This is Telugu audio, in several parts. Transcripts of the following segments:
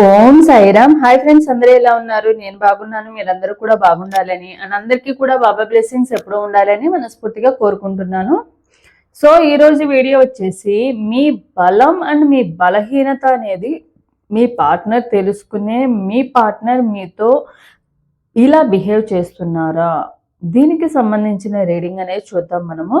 ఓం సాయిరామ్. హాయ్ ఫ్రెండ్స్ అందరూ ఎలా ఉన్నారు? నేను బాగున్నాను మీరందరూ కూడా బాగుండాలని అండ్ అందరికీ కూడా బాబా బ్లెస్సింగ్స్ ఎప్పుడూ ఉండాలని మనస్ఫూర్తిగా కోరుకుంటున్నాను. సో ఈరోజు వీడియో వచ్చేసి మీ బలం అండ్ మీ బలహీనత అనేది మీ పార్ట్నర్ తెలుసుకునే మీ పార్ట్నర్ మీతో ఇలా బిహేవ్ చేస్తున్నారా? దీనికి సంబంధించిన రీడింగ్ అనేది చూద్దాం మనము.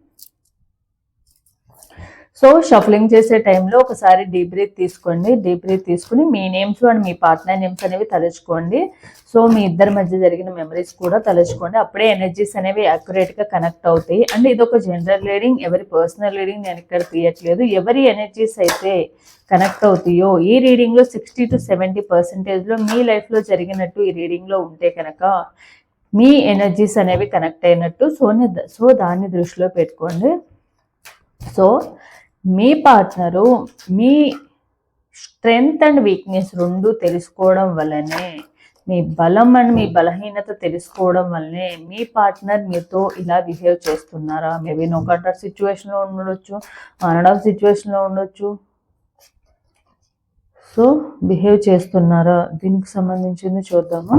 సో షఫలింగ్ చేసే టైంలో ఒకసారి డీప్ బ్రీత్ తీసుకోండి. డీప్ బ్రీత్ తీసుకుని మీ నేమ్స్ అండ్ మీ పార్ట్నర్ నేమ్స్ అనేవి తలుచుకోండి. సో మీ ఇద్దరి మధ్య జరిగిన మెమరీస్ కూడా తలుచుకోండి. అప్పుడే ఎనర్జీస్ అనేవి గా కనెక్ట్ అవుతాయి. అండ్ ఇది ఒక జనరల్ రీడింగ్ ఎవరి పర్సనల్ రీడింగ్ నేను ఇక్కడ తీయట్లేదు. ఎవరి ఎనర్జీస్ అయితే కనెక్ట్ అవుతాయో ఈ రీడింగ్లో సిక్స్టీ టు సెవెంటీ పర్సెంటేజ్లో మీ లైఫ్లో జరిగినట్టు ఈ రీడింగ్లో ఉంటే కనుక మీ ఎనర్జీస్ అనేవి కనెక్ట్ అయినట్టు సో సో దాన్ని దృష్టిలో పెట్టుకోండి. సో మీ పార్ట్నరు మీ స్ట్రెంగ్త్ అండ్ వీక్నెస్ రెండు తెలుసుకోవడం వల్లనే మీ బలం అండ్ మీ బలహీనత తెలుసుకోవడం వల్లనే మీ పార్ట్నర్ మీతో ఇలా బిహేవ్ చేస్తున్నారా? మేబీ నో కంటాక్ట్ సిచ్యువేషన్లో ఉండొచ్చు ఆన్ ఆఫ్ సిచ్యువేషన్లో ఉండొచ్చు. సో బిహేవ్ చేస్తున్నారా? దీనికి సంబంధించింది చూద్దాము.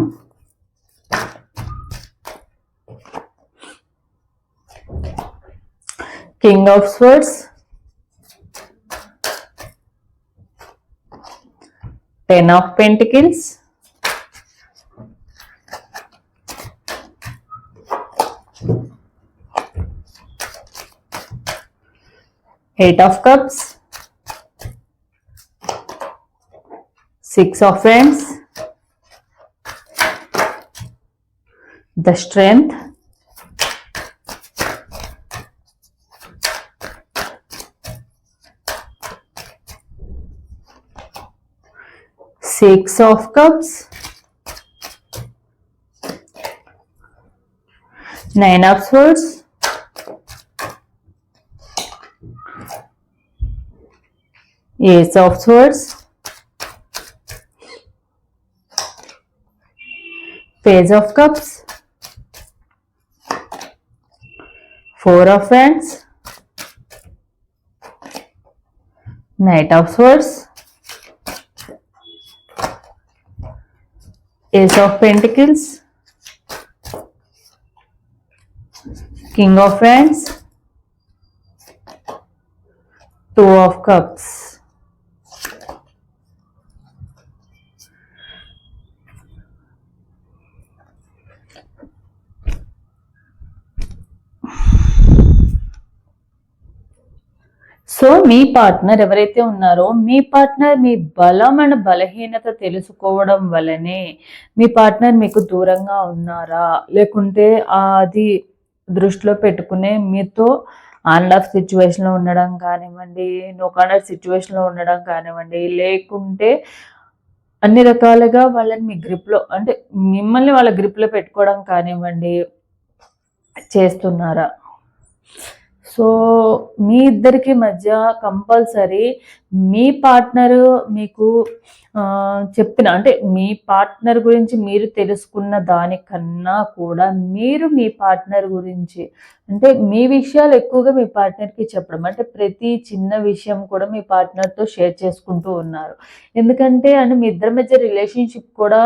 King of swords Ten of Pentacles. Eight of Cups. Six of Wands. The Strength. Six of Cups. Nine of Swords. Ace of Swords. Page of Cups. Four of Wands. Knight of Swords. Ace of Pentacles, King of Wands, Two of Cups. So me partner ఎవరైతే ఉన్నారో మీ పార్ట్నర్ మీ బలం అండ్ బలహీనత తెలుసుకోవడం వలనే మీ పార్ట్నర్ మీకు దూరంగా ఉన్నారా? లేకుంటే అది దృష్టిలో పెట్టుకునే మీతో ఆన్ ఆఫ్ సిచ్యువేషన్లో ఉండడం కానివ్వండి నో కాండర్ సిచ్యువేషన్లో ఉండడం కానివ్వండి లేకుంటే అన్ని రకాలుగా వాళ్ళని మీ గ్రిప్లో అంటే మిమ్మల్ని వాళ్ళ గ్రిప్లో పెట్టుకోవడం కానివ్వండి చేస్తున్నారా? సో మీ ఇద్దరికి మధ్య కంపల్సరీ మీ పార్ట్నర్ మీకు చెప్పిన అంటే మీ పార్ట్నర్ గురించి మీరు తెలుసుకున్న దానికన్నా కూడా మీరు మీ పార్ట్నర్ గురించి అంటే మీ విషయాలు ఎక్కువగా మీ పార్ట్నర్కి చెప్పడం అంటే ప్రతి చిన్న విషయం కూడా మీ పార్ట్నర్తో షేర్ చేసుకుంటూ ఉన్నారు. ఎందుకంటే అంటే మీ ఇద్దరి మధ్య రిలేషన్షిప్ కూడా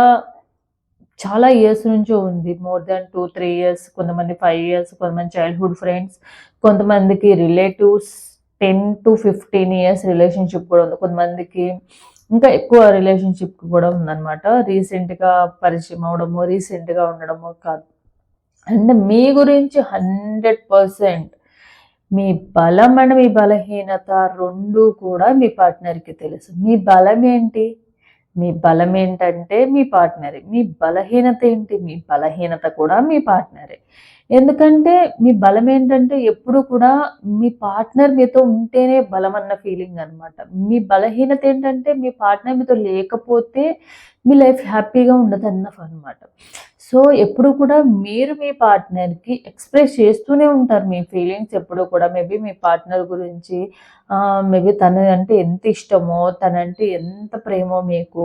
చాలా ఇయర్స్ నుంచి ఉంది. More than two three years కొంతమంది ఫైవ్ ఇయర్స్ కొంతమంది చైల్డ్హుడ్ ఫ్రెండ్స్ కొంతమందికి relatives ten to fifteen years relationship కూడా ఉంది. కొంతమందికి ఇంకా ఎక్కువ రిలేషన్షిప్ కూడా ఉందన్నమాట. రీసెంట్గా పరిచయం అవడము రీసెంట్గా ఉండడము కాదు. అండ్ మీ గురించి హండ్రెడ్ పర్సెంట్ మీ బలం అండ్ మీ బలహీనత రెండు కూడా మీ పార్ట్నర్కి తెలుసు. మీ బలం ఏంటి? మీ బలం ఏంటంటే మీ పార్ట్నరే. మీ బలహీనత ఏంటి? మీ బలహీనత కూడా మీ పార్ట్నరే. ఎందుకంటే మీ బలం ఏంటంటే ఎప్పుడు కూడా మీ పార్ట్నర్ మీతో ఉంటేనే బలం అన్న ఫీలింగ్ అనమాట మీ బలహీనత ఏంటంటే మీ పార్ట్నర్ మీతో లేకపోతే మీ లైఫ్ హ్యాపీగా ఉండదు అన్న అనమాట సో ఎప్పుడు కూడా మీరు మీ పార్ట్నర్కి ఎక్స్ప్రెస్ చేస్తూనే ఉంటారు మీ ఫీలింగ్స్. ఎప్పుడు కూడా మేబీ మీ పార్ట్నర్ గురించి మేబీ తన అంటే ఎంత ఇష్టమో తనంటే ఎంత ప్రేమో మీకు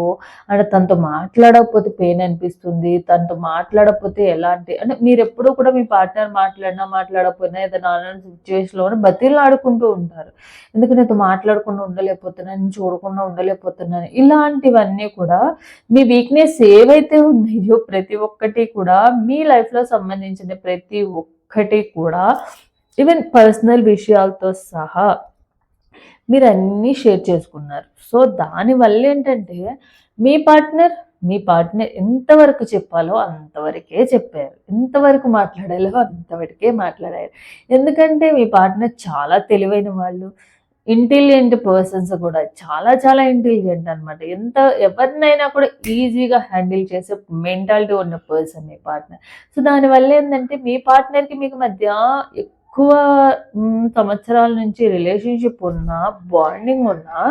అంటే తనతో మాట్లాడకపోతే పెయిన్ అనిపిస్తుంది తనతో మాట్లాడకపోతే ఎలాంటి అంటే మీరు ఎప్పుడూ కూడా మీ పార్ట్నర్ మాట్లాడినా మాట్లాడకపోయినా ఏదైనా సిచ్యువేషన్లో బతిలు ఆడుకుంటూ ఉంటారు. ఎందుకంటే నాతో మాట్లాడకుండా ఉండలేకపోతున్నాను చూడకుండా ఉండలేకపోతున్నాను? ఇలాంటివన్నీ కూడా మీ వీక్నెస్ ఏవైతే ఉన్నాయో ప్రతి ఒక్కటి కూడా మీ లైఫ్లో సంబంధించిన ప్రతి ఒక్కటి కూడా ఈవెన్ పర్సనల్ విషయాలతో సహా మీరు అన్నీ షేర్ చేసుకున్నారు. సో దానివల్ల ఏంటంటే మీ పార్ట్నర్ మీ పార్ట్నర్ ఎంతవరకు చెప్పాలో అంతవరకే చెప్పారు. ఎంతవరకు మాట్లాడాలో అంతవరకే మాట్లాడారు. ఎందుకంటే మీ పార్ట్నర్ చాలా తెలివైన వాళ్ళు ఇంటెలిజెంట్ పర్సన్స్ కూడా చాలా చాలా ఇంటెలిజెంట్ అనమాట ఎంత ఎవరినైనా కూడా ఈజీగా హ్యాండిల్ చేసే మెంటాలిటీ ఉన్న పర్సన్ మీ పార్ట్నర్. సో దానివల్ల ఏంటంటే మీ పార్ట్నర్కి మీకు మధ్య ఎక్కువ సంవత్సరాల నుంచి రిలేషన్షిప్ ఉన్నా బాండింగ్ ఉన్నా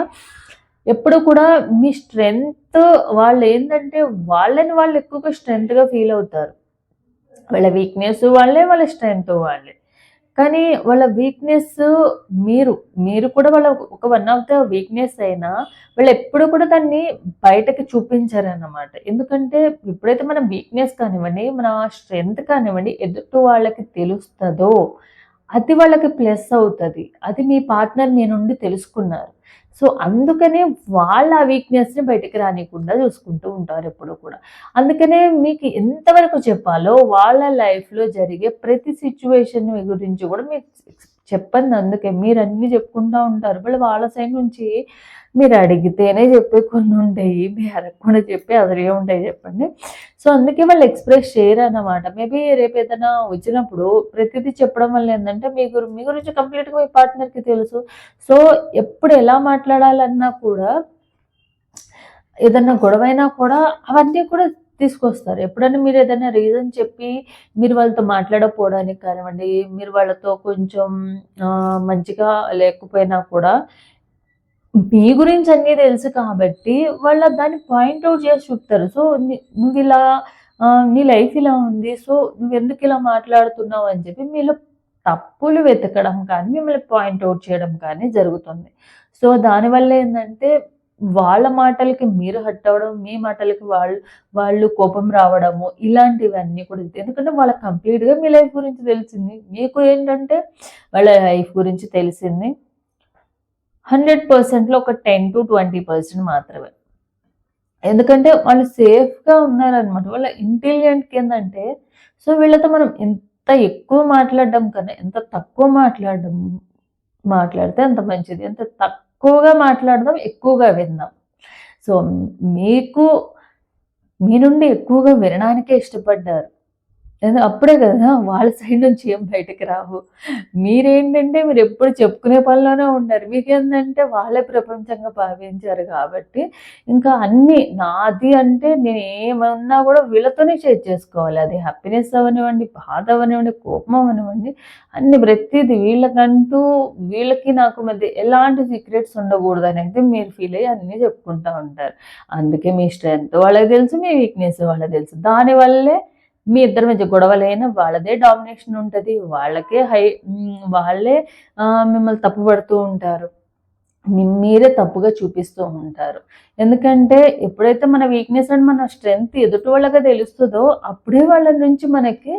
ఎప్పుడు కూడా మీ స్ట్రెంగ్త్ వాళ్ళు ఏంటంటే వాళ్ళని వాళ్ళు ఎక్కువగా స్ట్రెంగ్త్గా ఫీల్ అవుతారు. వాళ్ళ వీక్నెస్ వాళ్ళే వాళ్ళ స్ట్రెంగ్త్ వాళ్ళే. కానీ వాళ్ళ వీక్నెస్ మీరు మీరు కూడా వాళ్ళ ఒక వన్ ఆఫ్ ద వీక్నెస్ అయినా వాళ్ళు ఎప్పుడు కూడా దాన్ని బయటకి చూపించారన్నమాట. ఎందుకంటే ఎప్పుడైతే మన వీక్నెస్ కానివ్వండి మన స్ట్రెంగ్త్ కానివ్వండి ఎదుటి వాళ్ళకి తెలుస్తుందో అది వాళ్ళకి ప్లస్ అవుతుంది. అది మీ పార్ట్నర్ మీ నుండి తెలుసుకున్నారు. సో అందుకనే వాళ్ళ వీక్నెస్ని బయటకు రానికుండా చూసుకుంటూ ఉంటారు ఎప్పుడు కూడా. అందుకనే మీకు ఎంతవరకు చెప్పాలో వాళ్ళ లైఫ్లో జరిగే ప్రతి సిచ్యువేషన్ గురించి కూడా మీకు చెప్పండి అందుకే. మీరు అన్నీ చెప్పుకుంటూ ఉంటారు. వాళ్ళు వాళ్ళ సైడ్ నుంచి మీరు అడిగితేనే చెప్పే కొన్ని ఉంటాయి. మీరు అడగకుండా చెప్పి అసలు ఏముంటాయి చెప్పండి. సో అందుకే వాళ్ళు ఎక్స్ప్రెస్ చేయరు అన్నమాట మేబీ రేపు ఏదైనా వచ్చినప్పుడు ప్రతిదీ చెప్పడం వల్ల ఏంటంటే మీ గురి మీ గురించి కంప్లీట్గా మీ పార్ట్నర్కి తెలుసు. సో ఎప్పుడు ఎలా మాట్లాడాలన్నా కూడా ఏదన్నా గొడవైనా కూడా అవన్నీ కూడా తీసుకొస్తారు. ఎప్పుడైనా మీరు ఏదైనా రీజన్ చెప్పి మీరు వాళ్ళతో మాట్లాడకపోవడానికి కానివ్వండి మీరు వాళ్ళతో కొంచెం మంచిగా లేకపోయినా కూడా మీ గురించి అన్నీ తెలుసు కాబట్టి వాళ్ళ దాన్ని పాయింట్ అవుట్ చేసి చూపుతారు. సో నువ్వు ఇలా నీ లైఫ్ ఇలా ఉంది. సో నువ్వు ఎందుకు ఇలా మాట్లాడుతున్నావు? అని చెప్పి మీలో తప్పులు వెతకడం కానీ మిమ్మల్ని పాయింట్ అవుట్ చేయడం కానీ జరుగుతుంది. సో దానివల్ల ఏంటంటే వాళ్ళ మాటలకి మీరు హట్ అవ్వడం మీ మాటలకి వాళ్ళు వాళ్ళు కోపం రావడము ఇలాంటివన్నీ కూడా ఎందుకంటే వాళ్ళకి కంప్లీట్గా మీ లైఫ్ గురించి తెలిసింది. మీకు ఏంటంటే వాళ్ళ లైఫ్ గురించి తెలిసింది. హండ్రెడ్ పర్సెంట్లో ఒక టెన్ టు ట్వంటీ పర్సెంట్ మాత్రమే. ఎందుకంటే వాళ్ళు సేఫ్గా ఉన్నారనమాట వాళ్ళ ఇంటెలిజెంట్కి ఏంటంటే సో వీళ్ళతో మనం ఎంత ఎక్కువ మాట్లాడడం కన్నా ఎంత తక్కువ మాట్లాడడం మాట్లాడితే అంత మంచిది. ఎంత తక్కువగా మాట్లాడదాం ఎక్కువగా విందాం. సో మీకు మీ నుండి ఎక్కువగా వినడానికే ఇష్టపడ్డారు. అప్పుడే కదా వాళ్ళ సైడ్ నుంచి ఏం బయటకు రావు. మీరేంటంటే మీరు ఎప్పుడు చెప్పుకునే పనిలోనే ఉంటారు మీకేంటంటే వాళ్ళే ప్రపంచంగా భావించారు కాబట్టి ఇంకా అన్నీ నాది అంటే నేను ఏమన్నా కూడా వీళ్ళతోనే షేర్ చేసుకోవాలి. అది హ్యాపీనెస్ అవనివ్వండి బాధ అవనివ్వండి కోపం అవనివ్వండి అన్ని ప్రతిదీ వీళ్ళకంటూ వీళ్ళకి నాకు మధ్య ఎలాంటి సీక్రెట్స్ ఉండకూడదు అనేది మీరు ఫీల్ అయ్యి అన్నీ చెప్పుకుంటూ ఉంటారు. అందుకే మీ స్ట్రెంత్ వాళ్ళకి తెలుసు మీ వీక్నెస్ వాళ్ళకి తెలుసు. దానివల్లే మీ ఇద్దరి మధ్య గొడవలైనా వాళ్ళదే డామినేషన్ ఉంటుంది. వాళ్ళకే హై వాళ్ళే మిమ్మల్ని తప్పుపడుతూ ఉంటారు. మీరే తప్పుగా చూపిస్తూ ఉంటారు. ఎందుకంటే ఎప్పుడైతే మన వీక్నెస్ అండ్ మన స్ట్రెంగ్త్ ఎదుటి వాళ్ళగా తెలుస్తుందో అప్పుడే వాళ్ళ నుంచి మనకి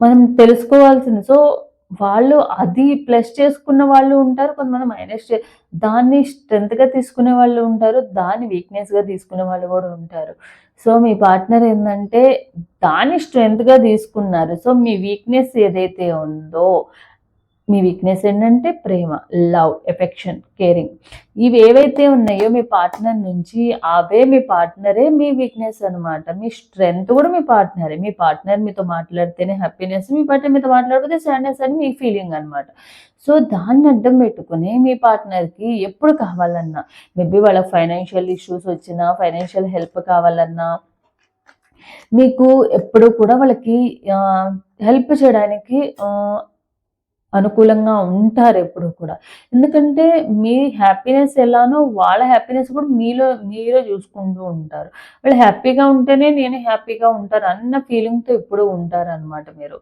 మనం తెలుసుకోవాల్సింది. సో వాళ్ళు అది ప్లస్ చేసుకున్న వాళ్ళు ఉంటారు. కొంతమంది మైనస్ దాన్ని స్ట్రెంత్గా తీసుకునే వాళ్ళు ఉంటారు. దాన్ని వీక్నెస్గా తీసుకునే వాళ్ళు కూడా ఉంటారు. సో మీ పార్ట్నర్ ఏంటంటే దాన్ని స్ట్రెంత్గా తీసుకున్నారు. సో మీ వీక్నెస్ ఏదైతే ఉందో మీ వీక్నెస్ ఏంటంటే ప్రేమ లవ్ ఎఫెక్షన్ కేరింగ్ ఇవి ఏవైతే ఉన్నాయో మీ పార్ట్నర్ నుంచి అవే మీ పార్ట్నరే మీ వీక్నెస్ అనమాట మీ స్ట్రెంగ్త్ కూడా మీ పార్ట్నరే మీ పార్ట్నర్ మీతో మాట్లాడితేనే హ్యాపీనెస్ మీ పార్ట్నర్ మీతో మాట్లాడితే సాడ్నెస్ అని మీ ఫీలింగ్ అనమాట సో దాన్ని అడ్డం పెట్టుకుని మీ పార్ట్నర్కి ఎప్పుడు కావాలన్నా మేబీ వాళ్ళకి ఫైనాన్షియల్ ఇష్యూస్ వచ్చినా ఫైనాన్షియల్ హెల్ప్ కావాలన్నా మీకు ఎప్పుడు కూడా వాళ్ళకి హెల్ప్ చేయడానికి అనుకూలంగా ఉంటారు ఎప్పుడు కూడా. ఎందుకంటే మీ హ్యాపీనెస్ ఎలానో వాళ్ళ హ్యాపీనెస్ కూడా మీలో మీరే చూసుకుంటూ ఉంటారు. వాళ్ళు హ్యాపీగా ఉంటేనే నేను హ్యాపీగా ఉంటాను అన్న ఫీలింగ్తో ఎప్పుడు ఉంటారు అనమాట మీరు.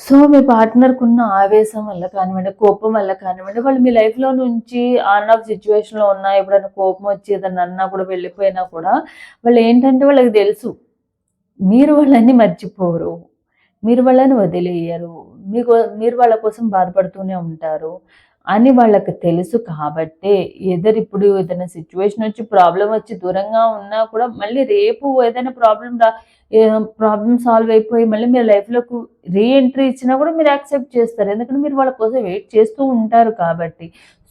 సో మీ పార్ట్నర్కి ఉన్న ఆవేశం వల్ల కానివ్వండి కోపం వల్ల కానివ్వండి వాళ్ళు మీ లైఫ్లో నుంచి ఆన్ ఆఫ్ సిచ్యువేషన్లో ఉన్నా ఎప్పుడైనా కోపం వచ్చి ఏదన్నా అన్నా కూడా వెళ్ళిపోయినా కూడా వాళ్ళు ఏంటంటే వాళ్ళకి తెలుసు. మీరు వాళ్ళని మర్చిపోరు. మీరు వాళ్ళని వదిలేయరు. మీకు మీరు వాళ్ళ కోసం బాధపడుతూనే ఉంటారు అని వాళ్ళకి తెలుసు కాబట్టే ఎదరు ఇప్పుడు ఏదైనా సిచ్యువేషన్ వచ్చి ప్రాబ్లం వచ్చి దూరంగా ఉన్నా కూడా మళ్ళీ రేపు ఏదైనా ప్రాబ్లం రా ప్రాబ్లం సాల్వ్ అయిపోయి మళ్ళీ మీరు లైఫ్లోకి రీ ఎంట్రీ ఇచ్చినా కూడా మీరు యాక్సెప్ట్ చేస్తారు. ఎందుకంటే మీరు వాళ్ళ కోసం వెయిట్ చేస్తూ ఉంటారు కాబట్టి.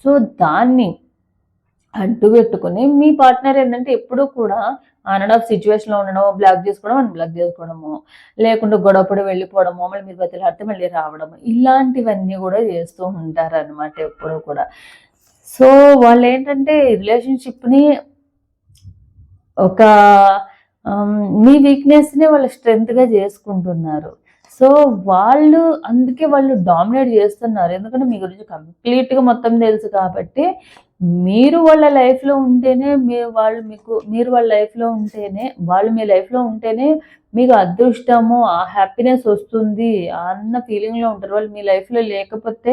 సో దాన్ని అడ్డు పెట్టుకుని మీ పార్ట్నర్ ఏంటంటే ఎప్పుడూ కూడా ఆన్ అండ్ ఆఫ్ సిచ్యువేషన్లో ఉండడం బ్లాక్ చేసుకోవడం అని బ్లాక్ చేసుకోవడము లేకుండా గొడవపడి వెళ్ళిపోవడము మళ్ళీ మీరు బతిలాడితే మళ్ళీ రావడము ఇలాంటివన్నీ కూడా చేస్తూ ఉంటారు అనమాట ఎప్పుడూ కూడా. సో వాళ్ళు ఏంటంటే రిలేషన్షిప్ని ఒక మీ వీక్నెస్ని వాళ్ళు స్ట్రెంగ్త్గా చేసుకుంటున్నారు. సో వాళ్ళు అందుకే వాళ్ళు డామినేట్ చేస్తున్నారు. ఎందుకంటే మీ గురించి కంప్లీట్గా మొత్తం తెలుసు కాబట్టి మీరు వాళ్ళ లైఫ్లో ఉంటేనే మీ వాళ్ళు మీకు మీరు వాళ్ళ లైఫ్లో ఉంటేనే వాళ్ళు మీ లైఫ్లో ఉంటేనే మీకు అదృష్టము ఆ హ్యాపీనెస్ వస్తుంది అన్న ఫీలింగ్లో ఉంటారు. వాళ్ళు మీ లైఫ్లో లేకపోతే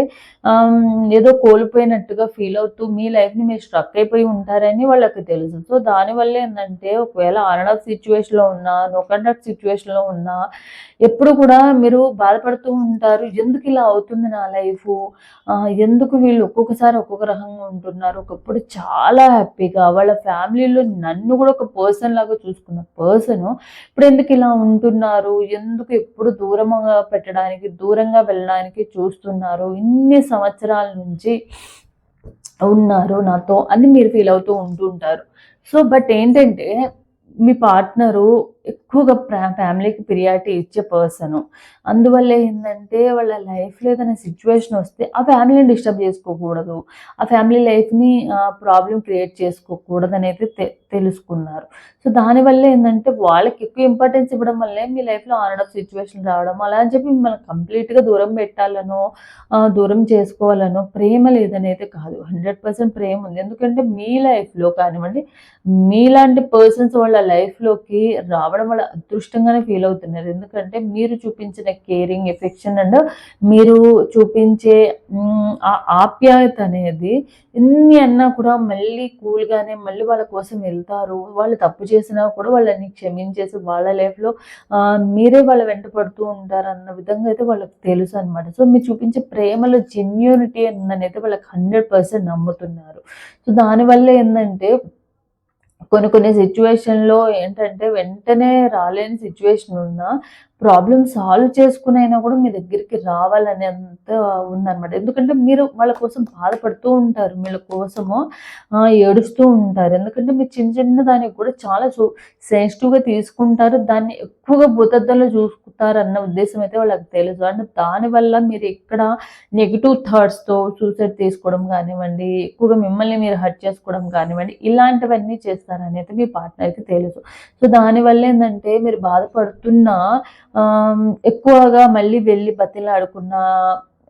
ఏదో కోల్పోయినట్టుగా ఫీల్ అవుతూ మీ లైఫ్ని మీరు స్ట్రక్ అయిపోయి ఉంటారని వాళ్ళకి తెలుసు. సో దానివల్ల ఏంటంటే ఒకవేళ ఆన్ ఆఫ్ సిచ్యువేషన్లో ఉన్నా నొకండక్ట్ సిచ్యువేషన్లో ఉన్నా ఎప్పుడు కూడా మీరు బాధపడుతూ ఉంటారు. ఎందుకు ఇలా అవుతుంది నా లైఫ్ ఎందుకు వీళ్ళు ఒక్కొక్కసారి ఒక్కొక్క రకంగా ఉంటున్నారు? ఒకప్పుడు చాలా హ్యాపీగా వాళ్ళ ఫ్యామిలీలో నన్ను కూడా ఒక పర్సన్ లాగా చూసుకున్న పర్సన్ ఇప్పుడు ఎందుకు ఇలా ఉంటున్నారు? ఎందుకు ఎప్పుడు దూరంగా పెట్టడానికి దూరంగా వెళ్ళడానికి చూస్తున్నారు? ఇన్ని సంవత్సరాల నుంచి ఉన్నారు నాతో అని మీరు ఫీల్ అవుతూ ఉంటుంటారు. సో బట్ ఏంటంటే మీ పార్ట్నరు ఎక్కువగా ఫ్యామిలీకి ప్రియారిటీ ఇచ్చే పర్సన్ అందువల్ల ఏంటంటే వాళ్ళ లైఫ్లో ఏదైనా సిచ్యువేషన్ వస్తే ఆ ఫ్యామిలీని డిస్టర్బ్ చేసుకోకూడదు. ఆ ఫ్యామిలీ లైఫ్ని ప్రాబ్లం క్రియేట్ చేసుకోకూడదు అనేది తె- తెలుసుకున్నారు. సో దానివల్ల ఏంటంటే వాళ్ళకి ఎక్కువ ఇంపార్టెన్స్ ఇవ్వడం వల్లే మీ లైఫ్లో ఆన్ ఆఫ్ సిచ్యువేషన్ రావడం. అలా అని చెప్పి మిమ్మల్ని కంప్లీట్గా దూరం పెట్టాలనో దూరం చేసుకోవాలనో ప్రేమ లేదనైతే కాదు. హండ్రెడ్ పర్సెంట్ ప్రేమ ఉంది. ఎందుకంటే మీ లైఫ్లో కానివ్వండి మీలాంటి పర్సన్స్ వాళ్ళ లైఫ్లోకి రావడం వల్ల అదృష్టంగానే ఫీల్ అవుతున్నారు. ఎందుకంటే మీరు చూపించిన కేరింగ్ ఎఫెక్షన్ అండ్ మీరు చూపించే ఆ ఆప్యాయత అనేది ఎన్ని అన్నా కూడా మళ్ళీ కూల్గానే మళ్ళీ వాళ్ళ కోసం వెళ్తారు. వాళ్ళు తప్పు చేసినా కూడా వాళ్ళని క్షమించేసి వాళ్ళ లైఫ్లో మీరే వాళ్ళ వెంట పడుతూ ఉంటారు అన్న విధంగా అయితే వాళ్ళకి తెలుసు అనమాట సో మీరు చూపించే ప్రేమలో జెన్యూనిటీ అయితే వాళ్ళకి హండ్రెడ్ పర్సెంట్ నమ్ముతున్నారు. సో దానివల్ల ఏంటంటే కొన్ని కొన్ని సిచ్యువేషన్లో ఏంటంటే వెంటనే రాలేని సిచ్యువేషన్ ఉన్నా ప్రాబ్లమ్ సాల్వ్ చేసుకునైనా కూడా మీ దగ్గరికి రావాలనేంత ఉందన్నమాట. ఎందుకంటే మీరు వాళ్ళ కోసం బాధపడుతూ ఉంటారు వీళ్ళ కోసము ఏడుస్తూ ఉంటారు. ఎందుకంటే మీరు చిన్న చిన్న దానికి కూడా చాలా సెన్సిటివ్గా తీసుకుంటారు. దాన్ని ఎక్కువగా భూతద్దంలో చూసుకుంటారు అన్న ఉద్దేశం అయితే వాళ్ళకి తెలుసు. అండ్ దానివల్ల మీరు ఇక్కడ నెగిటివ్ థాట్స్తో సూసైడ్ తీసుకోవడం కానివ్వండి ఎక్కువగా మిమ్మల్ని మీరు హర్ట్ చేసుకోవడం కానివ్వండి ఇలాంటివన్నీ చేస్తారని అయితే మీ పార్ట్నర్కి తెలుసు. సో దానివల్ల ఏంటంటే మీరు బాధపడుతున్నా ఎక్కువగా మళ్ళీ వెళ్ళి బతిలాడుకున్న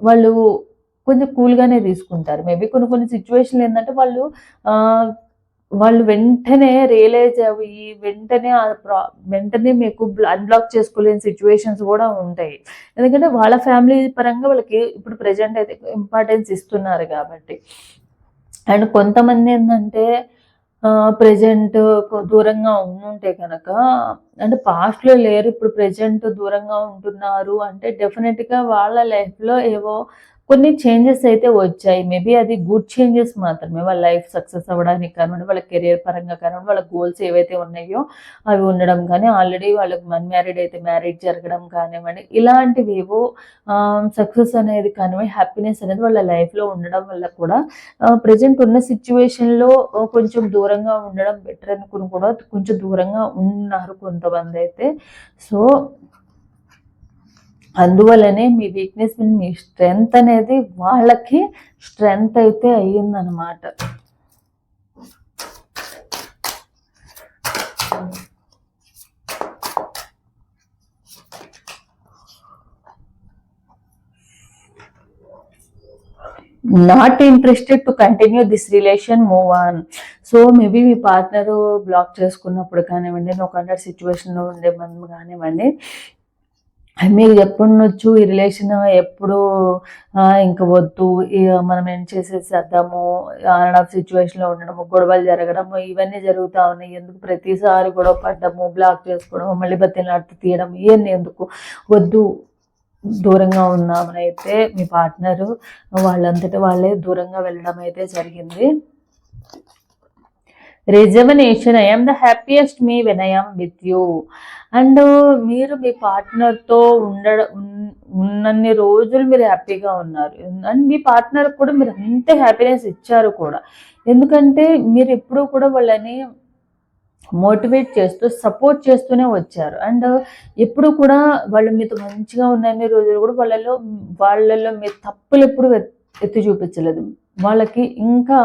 వాళ్ళు కొంచెం కూల్గానే తీసుకుంటారు. మేబీ కొన్ని కొన్ని సిచ్యువేషన్లు ఏంటంటే వాళ్ళు వాళ్ళు వెంటనే రియలైజ్ అయ్యి వెంటనే ఆ ప్రా వెంటనే మీకు అన్బ్లాక్ చేసుకోలేని సిచ్యువేషన్స్ కూడా ఉంటాయి. ఎందుకంటే వాళ్ళ ఫ్యామిలీ పరంగా వాళ్ళకి ఇప్పుడు ప్రజెంట్ అయితే ఇంపార్టెన్స్ ఇస్తున్నారు కాబట్టి. అండ్ కొంతమంది ఏంటంటే ప్రజెంట్ దూరంగా ఉంటే కనుక అంటే పాస్ట్లో లేరు ఇప్పుడు ప్రజెంట్ దూరంగా ఉంటున్నారు అంటే డెఫినెట్గా వాళ్ళ లైఫ్లో ఏవో కొన్ని చేంజెస్ అయితే వచ్చాయి. మేబీ అది గుడ్ చేంజెస్ మాత్రమే. వాళ్ళ లైఫ్ సక్సెస్ అవ్వడానికి కానివ్వండి వాళ్ళ కెరియర్ పరంగా కానివ్వండి వాళ్ళ గోల్స్ ఏవైతే ఉన్నాయో అవి ఉండడం కానీ ఆల్రెడీ వాళ్ళకి మన్ మ్యారీడ్ అయితే మ్యారేజ్ జరగడం కానివ్వండి ఇలాంటివి ఏవో సక్సెస్ అనేది కానివ్వండి హ్యాపీనెస్ అనేది వాళ్ళ లైఫ్లో ఉండడం వల్ల కూడా ప్రజెంట్ ఉన్న సిచ్యువేషన్లో కొంచెం దూరంగా ఉండడం బెటర్ అనుకుని కూడా కొంచెం దూరంగా ఉన్నారు కొంతమంది అయితే. సో అందువల్లనే మీ వీక్నెస్ మీ స్ట్రెంగ్త్ అనేది వాళ్ళకి స్ట్రెంగ్త్ అయితే అయ్యిందనమాట not interested to continue this relation move on so maybe me partner block చేసుకున్నప్పుడు కానివ్వండి నో కండర్ సిచ్యువేషన్లో ఉండే మనం కానివ్వండి మీకు చెప్పుండొచ్చు ఈ రిలేషన్ ఎప్పుడు ఇంక వద్దు. ఇక మనం ఏం చేసేసేద్దాము? ఆన్ ఆఫ్ సిచ్యువేషన్లో ఉండడము గొడవలు జరగడము ఇవన్నీ జరుగుతూ ఉన్నాయి. ఎందుకు ప్రతిసారి గొడవ పడ్డము బ్లాక్ చేసుకోవడము మళ్ళీ బతిని అట్టు తీయడం ఇవన్నీ ఎందుకు? వద్దు. దూరంగా ఉన్నామని అయితే మీ పార్ట్నరు వాళ్ళంతటి వాళ్ళే దూరంగా వెళ్ళడం అయితే జరిగింది. Reservation I'm the happiest me when I'm with you and మీరు మీ పార్ట్నర్తో ఉండడం ఉన్నన్ని రోజులు మీరు హ్యాపీగా ఉన్నారు. అండ్ మీ పార్ట్నర్ కూడా మీరు అంతే హ్యాపీనెస్ ఇచ్చారు కూడా. ఎందుకంటే మీరు ఎప్పుడూ కూడా వాళ్ళని మోటివేట్ చేస్తూ సపోర్ట్ చేస్తూనే వచ్చారు. అండ్ ఎప్పుడు కూడా వాళ్ళు మీతో మంచిగా ఉన్నన్ని రోజులు కూడా వాళ్ళలో వాళ్ళలో మీ తప్పులు ఎప్పుడు ఎత్తి చూపించలేదు. వాళ్ళకి ఇంకా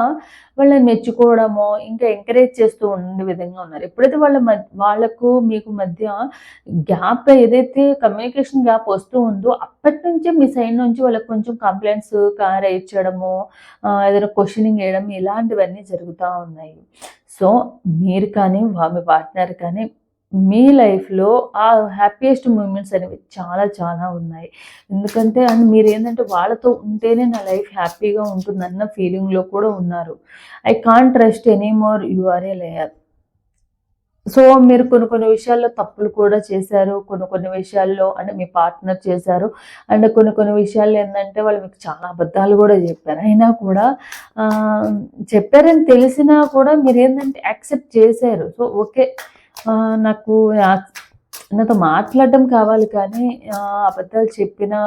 వాళ్ళని మెచ్చుకోవడమో ఇంకా ఎంకరేజ్ చేస్తూ ఉండే విధంగా ఉన్నారు. ఎప్పుడైతే వాళ్ళ మధ్య వాళ్ళకు మీకు మధ్య గ్యాప్ ఏదైతే కమ్యూనికేషన్ గ్యాప్ వస్తూ ఉందో అప్పటి నుంచే మీ సైడ్ నుంచి వాళ్ళకి కొంచెం కంప్లైంట్స్ రైజ్ చేయడము ఏదైనా క్వశ్చనింగ్ వేయడం ఇలాంటివన్నీ జరుగుతూ ఉన్నాయి. సో మీరు కానీ మీ పార్ట్నర్ కానీ మీ లైఫ్లో ఆ హ్యాపీయెస్ట్ మూమెంట్స్ అనేవి చాలా చాలా ఉన్నాయి. ఎందుకంటే అండ్ మీరు ఏంటంటే వాళ్ళతో ఉంటేనే నా లైఫ్ హ్యాపీగా ఉంటుందన్న ఫీలింగ్లో కూడా ఉన్నారు. I can't trust any more you are a liar. So మీరు కొన్ని కొన్ని విషయాల్లో తప్పులు కూడా చేశారు. కొన్ని కొన్ని విషయాల్లో అంటే మీ పార్ట్నర్ చేశారు. అండ్ కొన్ని కొన్ని విషయాల్లో ఏంటంటే వాళ్ళు మీకు చాలా అబద్ధాలు కూడా చెప్పారు. అయినా కూడా చెప్పారని తెలిసినా కూడా మీరు ఏంటంటే యాక్సెప్ట్ చేశారు. So okay. నాకు నాతో మాట్లాడడం కావాలి కానీ అబద్ధాలు చెప్పినా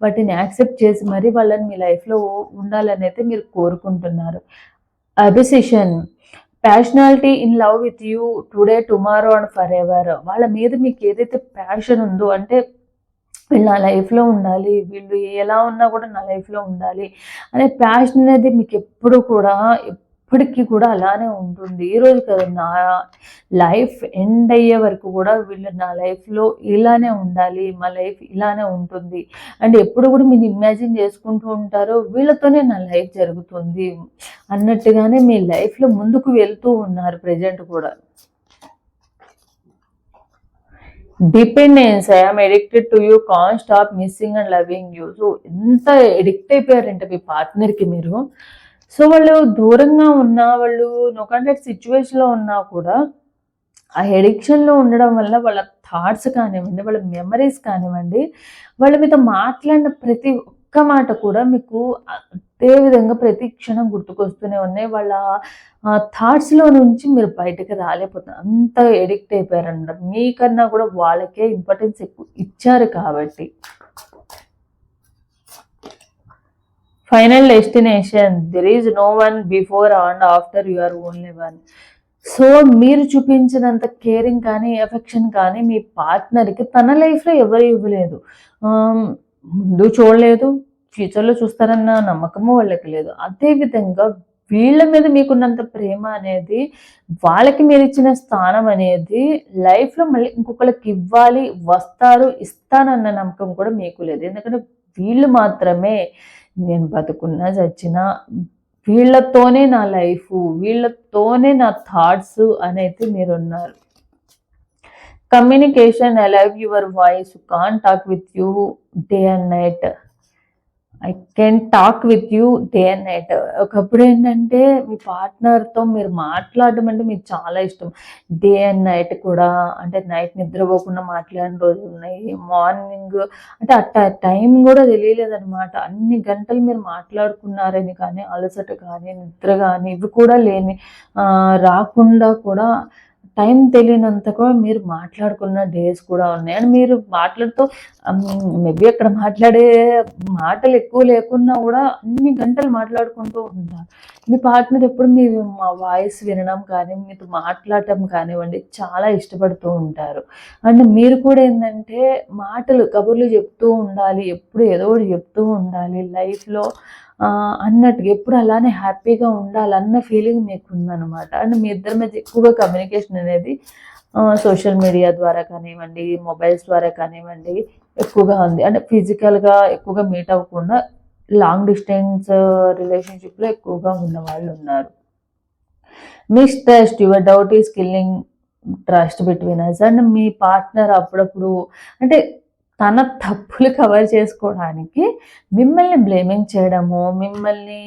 వాటిని యాక్సెప్ట్ చేసి మరీ వాళ్ళని మీ లైఫ్లో ఉండాలని అయితే మీరు కోరుకుంటున్నారు. Obsession passionality in love with you today tomorrow and forever వాళ్ళ మీద మీకు ఏదైతే ప్యాషన్ ఉందో అంటే వీళ్ళు నా లైఫ్లో ఉండాలి వీళ్ళు ఎలా ఉన్నా కూడా నా లైఫ్లో ఉండాలి అనే ప్యాషన్ అనేది మీకు ఎప్పుడు కూడా ఎప్పటికీ కూడా అలానే ఉంటుంది. ఈరోజు కదా నా లైఫ్ ఎండ్ అయ్యే వరకు కూడా వీళ్ళు నా లైఫ్లో ఇలానే ఉండాలి మా లైఫ్ ఇలానే ఉంటుంది. అండ్ ఎప్పుడు కూడా మీరు ఇమాజిన్ చేసుకుంటూ ఉంటారో వీళ్ళతోనే నా లైఫ్ జరుగుతుంది అన్నట్టుగానే మీ లైఫ్లో ముందుకు వెళ్తూ ఉన్నారు ప్రజెంట్ కూడా. Dependence I'm addicted to you can stop missing and loving you. So ఎంత ఎడిక్ట్ అయిపోయారంటే మీ పార్ట్నర్కి మీరు? సో వాళ్ళు దూరంగా ఉన్నా వాళ్ళు నో సిచ్యువేషన్లో ఉన్నా కూడా ఆ ఎడిక్షన్లో ఉండడం వల్ల వాళ్ళ థాట్స్ కానివ్వండి వాళ్ళ మెమరీస్ కానివ్వండి వాళ్ళ మీద మాట్లాడిన ప్రతి ఒక్క మాట కూడా మీకు అదే విధంగా ప్రతి క్షణం గుర్తుకొస్తూనే ఉన్నాయి. వాళ్ళ థాట్స్లో నుంచి మీరు బయటకు రాలేకపోతున్నారు. అంత ఎడిక్ట్ అయిపోయారన్నమాట. మీకన్నా కూడా వాళ్ళకే ఇంపార్టెన్స్ ఎక్కువ ఇచ్చారు కాబట్టి. Final destination. There is no one before and after you are only one so మీరు చూపించినంత కేరింగ్ కానీ ఎఫెక్షన్ కానీ మీ పార్ట్నర్కి తన లైఫ్లో ఎవరు ఇవ్వలేదు. ముందు చూడలేదు ఫ్యూచర్లో చూస్తారన్న నమ్మకము వాళ్ళకి లేదు. అదేవిధంగా వీళ్ళ మీద మీకున్నంత ప్రేమ అనేది వాళ్ళకి మీరు ఇచ్చిన స్థానం అనేది లైఫ్లో మళ్ళీ ఇంకొకరికి ఇవ్వాలి వస్తారు ఇస్తానన్న నమ్మకం కూడా మీకు లేదు. ఎందుకంటే వీళ్ళు మాత్రమే నేను బతుకున్నా చచ్చినా వీళ్ళతోనే నా లైఫ్ వీళ్ళతోనే నా థాట్స్ అని అయితే మీరు ఉన్నారు communication alive your voice can talk with you day and night. I can talk with you day and night ఒకప్పుడు ఏంటంటే మీ పార్ట్నర్తో మీరు మాట్లాడడం అంటే మీకు చాలా ఇష్టం. డే అండ్ నైట్ కూడా అంటే నైట్ నిద్రపోకుండా మాట్లాడిన రోజులు ఉన్నాయి. మార్నింగ్ అంటే అట్ట టైం కూడా తెలియలేదన్నమాట. అన్ని గంటలు మీరు మాట్లాడుకున్నారని కానీ అలసట కానీ నిద్ర కానీ ఇవి కూడా లేని రాకుండా కూడా టైం తెలియనంత కూడా మీరు మాట్లాడుకున్న డేస్ కూడా ఉన్నాయి. అండ్ మీరు మాట్లాడుతూ మేబీ అక్కడ మాట్లాడే మాటలు ఎక్కువ లేకున్నా కూడా అన్ని గంటలు మాట్లాడుకుంటూ ఉంటారు. మీ పార్ట్నర్ ఎప్పుడు మీ మా వాయిస్ వినడం కానీ మీతో మాట్లాడటం కానివ్వండి చాలా ఇష్టపడుతూ ఉంటారు. అండ్ మీరు కూడా ఏంటంటే మాటలు కబుర్లు చెప్తూ ఉండాలి. ఎప్పుడు ఏదో ఒకటి చెప్తూ ఉండాలి. లైఫ్లో అన్నట్టుగా ఎప్పుడు అలానే హ్యాపీగా ఉండాలన్న ఫీలింగ్ మీకు ఉందన్నమాట అండ్ మీ ఇద్దరి మధ్య ఎక్కువగా కమ్యూనికేషన్ అనేది సోషల్ మీడియా ద్వారా కానివ్వండి మొబైల్స్ ద్వారా కానివ్వండి ఎక్కువగా ఉంది. అంటే ఫిజికల్గా ఎక్కువగా మీట్ అవ్వకుండా లాంగ్ డిస్టెన్స్ రిలేషన్షిప్లో ఎక్కువగా ఉన్న వాళ్ళు ఉన్నారు mistrust your doubt is killing trust between us and me partner అప్పుడప్పుడు అంటే తన తప్పులు కవర్ చేసుకోవడానికి మిమ్మల్ని బ్లేమింగ్ చేయడము మిమ్మల్ని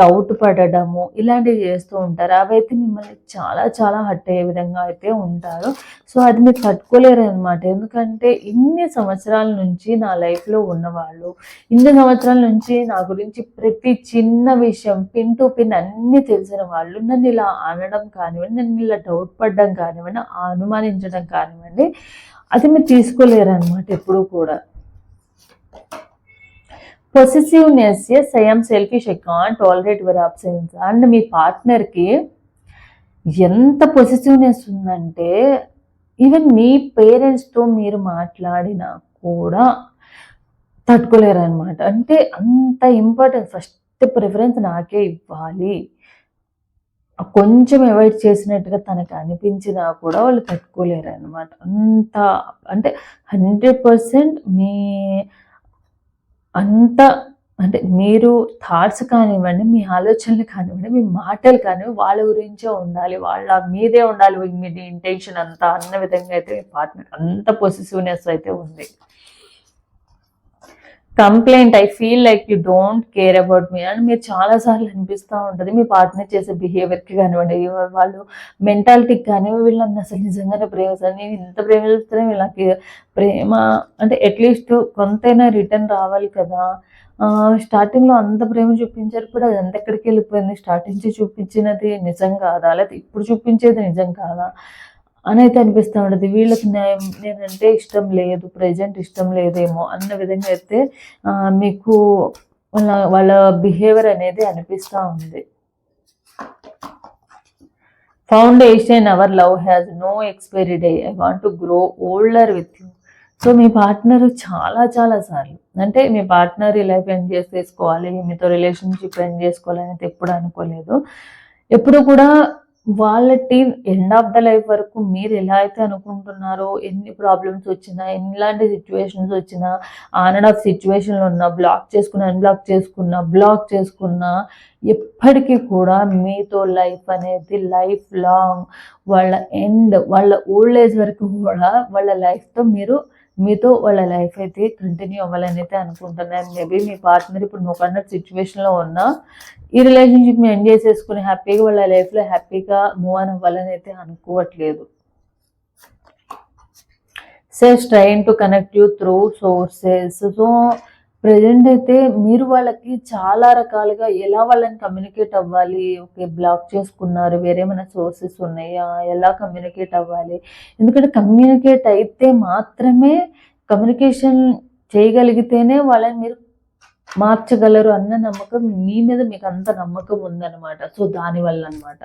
డౌట్ పడడము ఇలాంటివి చేస్తూ ఉంటారు. అవైతే మిమ్మల్ని చాలా చాలా హట్ అయ్యే విధంగా అయితే ఉంటారు. సో అది మీరు తట్టుకోలేరు అనమాట ఎందుకంటే ఇన్ని సంవత్సరాల నుంచి నా లైఫ్లో ఉన్నవాళ్ళు ఇన్ని సంవత్సరాల నుంచి నా గురించి ప్రతి చిన్న విషయం పిన్ టు పిన్ అన్నీ తెలిసిన వాళ్ళు నన్ను ఇలా అనడం కానివ్వండి నన్ను ఇలా డౌట్ పడడం కానివ్వండి అనుమానించడం కానివ్వండి అది మీరు తీసుకోలేరు అనమాట ఎప్పుడూ కూడా. Possessiveness yes I'm selfish I can't tolerate your absence and మీ పార్ట్నర్కి ఎంత పొసెసివ్నెస్ ఉందంటే ఈవెన్ మీ పేరెంట్స్తో మీరు మాట్లాడినా కూడా తట్టుకోలేరు అనమాట అంటే అంత ఇంపార్టెంట్ ఫస్ట్ ప్రిఫరెన్స్ నాకే ఇవ్వాలి. కొంచెం అవాయిడ్ చేసినట్టుగా తనకు అనిపించినా కూడా వాళ్ళు తట్టుకోలేరు అనమాట అంత అంటే హండ్రెడ్ పర్సెంట్ మీ అంత అంటే మీరు థాట్స్ కానివ్వండి మీ ఆలోచనలు కానివ్వండి మీ మాటలు కానివ్వండి వాళ్ళ గురించే ఉండాలి. వాళ్ళ మీదే ఉండాలి మీ ఇంటెన్షన్ అంతా. అన్న విధంగా అయితే పార్ట్నర్ అంత పొసిసివ్నెస్ అయితే ఉంది. Complaint I feel like you don't care about మీ అని మీరు చాలా సార్లు అనిపిస్తూ ఉంటుంది. మీ పార్ట్నర్ చేసే బిహేవియర్కి కానివ్వండి వాళ్ళు మెంటాలిటీకి కానీ నన్ను అసలు నిజంగానే ప్రేమిస్తారు. నేను ఎంత ప్రేమిస్తేనే వీళ్ళకి ప్రేమ అంటే అట్లీస్ట్ కొంతైనా రిటర్న్ రావాలి కదా. స్టార్టింగ్లో అంత ప్రేమ చూపించారు కూడా అది ఎంత ఎక్కడికి వెళ్ళిపోయింది స్టార్టింగ్ చూపించినది నిజం కాదా? లేకపోతే ఇప్పుడు చూపించేది నిజం కాదా? అని అయితే అనిపిస్తూ ఉంటుంది. వీళ్ళకి నేనంటే ఇష్టం లేదు ప్రజెంట్ ఇష్టం లేదేమో అన్న విధంగా అయితే మీకు వాళ్ళ వాళ్ళ బిహేవియర్ అనేది అనిపిస్తూ ఉంది. Foundation our love has no expiry date. I want to grow older with you. So me partner చాలా చాలా సార్లు అంటే మీ పార్ట్నర్ లైఫ్ ఎండ్ చేసేసుకోవాలి మీతో రిలేషన్షిప్ ఎండ్ చేసుకోవాలి అనేది ఎప్పుడు అనుకోలేదు. ఎప్పుడు కూడా వాళ్ళ team end of the life వరకు మీరు ఎలా అయితే అనుకుంటున్నారో ఎన్ని ప్రాబ్లమ్స్ వచ్చినా ఎలాంటి సిచ్యువేషన్స్ వచ్చినా ఆన్ అండ్ ఆఫ్ సిచ్యువేషన్లో ఉన్నా బ్లాక్ చేసుకున్నా అన్బ్లాక్ చేసుకున్నా బ్లాక్ చేసుకున్నా ఎప్పటికీ కూడా మీతో లైఫ్ అనేది లైఫ్ లాంగ్ వాళ్ళ ఎండ్ వాళ్ళ ఓల్డ్ ఏజ్ వరకు కూడా వాళ్ళ లైఫ్తో మీరు మీతో వాళ్ళ లైఫ్ అయితే కంటిన్యూ అవ్వాలని అయితే అనుకుంటున్నాను మేబీ మీ పార్ట్నర్ ఇప్పుడు నువ్వు అన్న సిచ్యువేషన్లో ఉన్నా ఈ రిలేషన్షిప్ని ఎండ్ చేసేసుకుని హ్యాపీగా వాళ్ళ లైఫ్లో హ్యాపీగా మూవ్ అని అవ్వాలని అయితే అనుకోవట్లేదు. Cess train to connect you through sources so present అయితే మీరు వాళ్ళకి చాలా రకాలుగా ఎలా వాళ్ళని కమ్యూనికేట్ అవ్వాలి? ఓకే బ్లాక్ చేసుకున్నారు వేరేమైనా సోర్సెస్ ఉన్నాయా? ఎలా కమ్యూనికేట్ అవ్వాలి? ఎందుకంటే కమ్యూనికేట్ అయితే మాత్రమే కమ్యూనికేషన్ చేయగలిగితేనే వాళ్ళని మీరు మార్చగలరు అన్న నమ్మకం మీ మీద మీకు అంత నమ్మకం ఉందన్నమాట. సో దానివల్ల అనమాట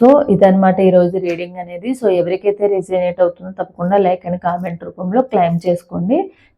సో ఇదనమాట ఈరోజు రీడింగ్ అనేది. సో ఎవరికైతే రిజనేట్ అవుతుందో తప్పకుండా లైక్ అండ్ కామెంట్ రూపంలో క్లైమ్ చేసుకోండి.